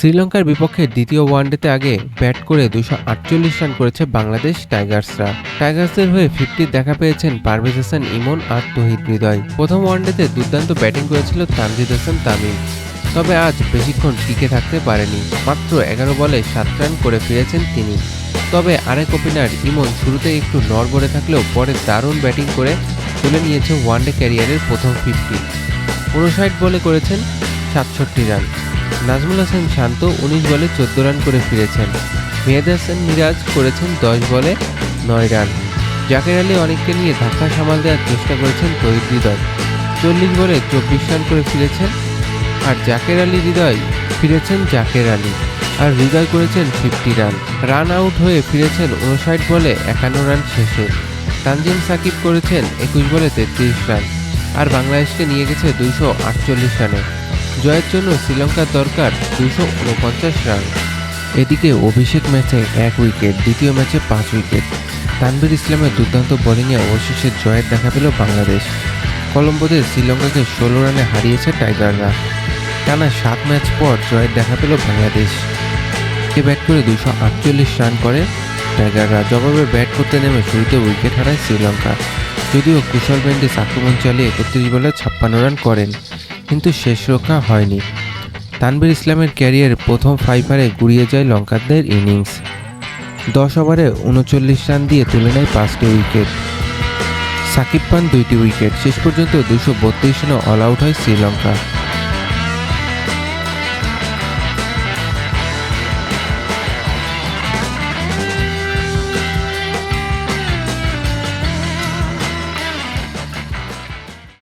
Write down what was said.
শ্রীলঙ্কার বিপক্ষে দ্বিতীয় ওয়ানডেতে আগে ব্যাট করে দুশো আটচল্লিশ রান করেছে বাংলাদেশ টাইগার্সরা। টাইগার্সের হয়ে ফিফটির দেখা পেয়েছেন পারভেজ হাসান, ইমন আর তহিদ হৃদয়। প্রথম ওয়ানডেতে দুর্দান্ত ব্যাটিং করেছিল তানজিদ হাসান তামিম। তবে আজ বেশিক্ষণ টিকে থাকতে পারেনি, মাত্র এগারো বলে সাত রান করে ফিরেছেন তিনি। তবে আরেক ওপেনার ইমন শুরুতে একটু নড়বড়ে থাকলেও পরে দারুণ ব্যাটিং করে তুলে নিয়েছে ওয়ানডে ক্যারিয়ারের প্রথম ফিফটি। উনষাট বলে করেছেন সাতষট্টি রান। নাজমুল হাসান শান্ত উনিশ বলে চোদ্দ রান করে ফিরেছেন। মেহেদ হাসান মিরাজ করেছেন দশ বলে নয় রান। জাকের আলী অনেককে নিয়ে ধাক্কা সামাল দেওয়ার চেষ্টা করেছেন তহিদ হৃদয়। চল্লিশ বলে চব্বিশ রান করে ফিরেছেন আর জাকের আলী হৃদয় ফিরেছেন জাকের আলী। আর হৃদয় করেছেন ফিফটি রান। রান আউট হয়ে ফিরেছেন উনষাট বলে একান্ন রান শেষে। তানজিম সাকিব করেছেন একুশ বলে তেত্রিশ রান। আর বাংলাদেশকে নিয়ে গেছে দুইশো আটচল্লিশ রানে। জয়ের জন্য শ্রীলঙ্কার দরকার দুশো উনপঞ্চাশ রান। এদিকে অভিষেক ম্যাচে এক উইকেট, দ্বিতীয় ম্যাচে পাঁচ উইকেট। তানভীর ইসলামের দুর্দান্ত বোলিংয়ে অবশেষে জয়ের দেখা পেল বাংলাদেশ। কলম্বোদের শ্রীলঙ্কাকে ষোলো রানে হারিয়েছে টাইগাররা। টানা সাত ম্যাচ পর জয়ের দেখা পেল বাংলাদেশ। কে ব্যাট করে দুশো আটচল্লিশ রান করে টাইগাররা। জবাবে ব্যাট করতে নেমে শুরুতে উইকেট হারায় শ্রীলঙ্কা। যদিও কুশল ব্যান্ডিস আক্রমণ চালিয়ে একত্রিশ বলে ছাপ্পান্ন রান করেন। কিন্তু শেষ রক্ষা হয়নি। তানবির ইসলামের ক্যারিয়ার প্রথম ফাইভারে গুড়িয়ে যায় লঙ্কানদের ইনিংস। দশ ওভারে উনচল্লিশ রান দিয়ে তুলে নেয় পাঁচটি উইকেট। সাকিব পান দুইটি উইকেট। শেষ পর্যন্ত দুশো বত্রিশ রানে অল আউট হয় শ্রীলঙ্কা।